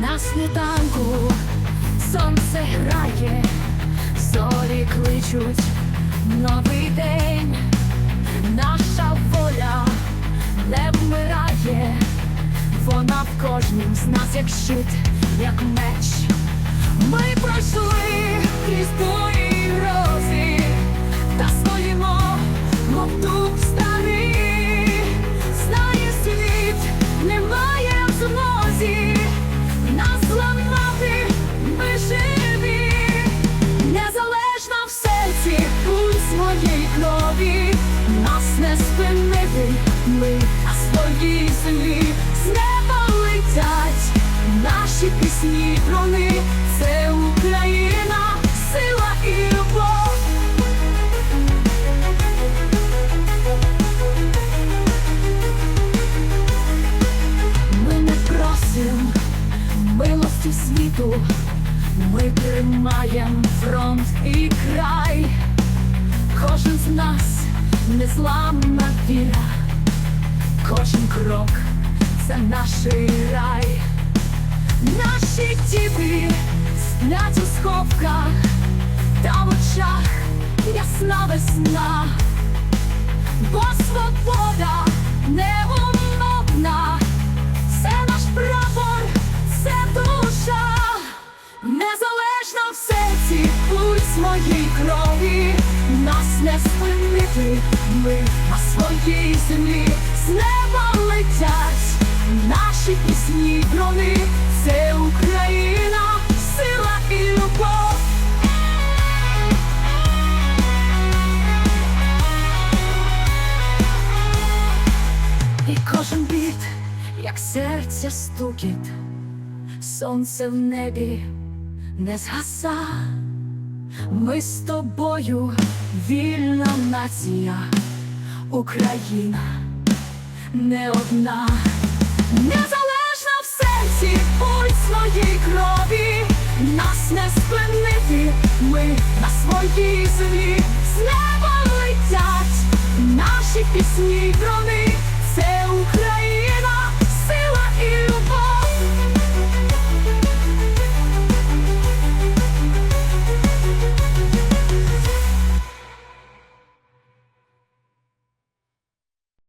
на світанку сонце грає, зорі кличуть. Новий день, наша воля не вмирає, вона в кожнім з нас як щит, як меч. Ми пройшли крізь бої й грози, та стоїмо, мов дуб ми на своїй землі з неба летять наші пісні трони, це Україна, сила і любов. Ми не просим милості світу, ми тримаєм фронт і край. Кожен з нас незламна віра, кожен крок це наш рай. Наші діти сплять у сховках, та в очах ясна весна, бо свобода неумовна, це наш прапор, це душа, незалежно в серці, пульс моїй крові, нас не спинити, ми на своїй землі з неба летять наші пісні дрони, це Україна, сила і любов. І кожен біт, як серця стукіт, сонце в небі не згаса. Ми з тобою вільна нація, Україна не одна, незалежна в серці, пульс моїй крові, нас не спинити, ми на своїй землі. З неба летять, наші пісні дрони.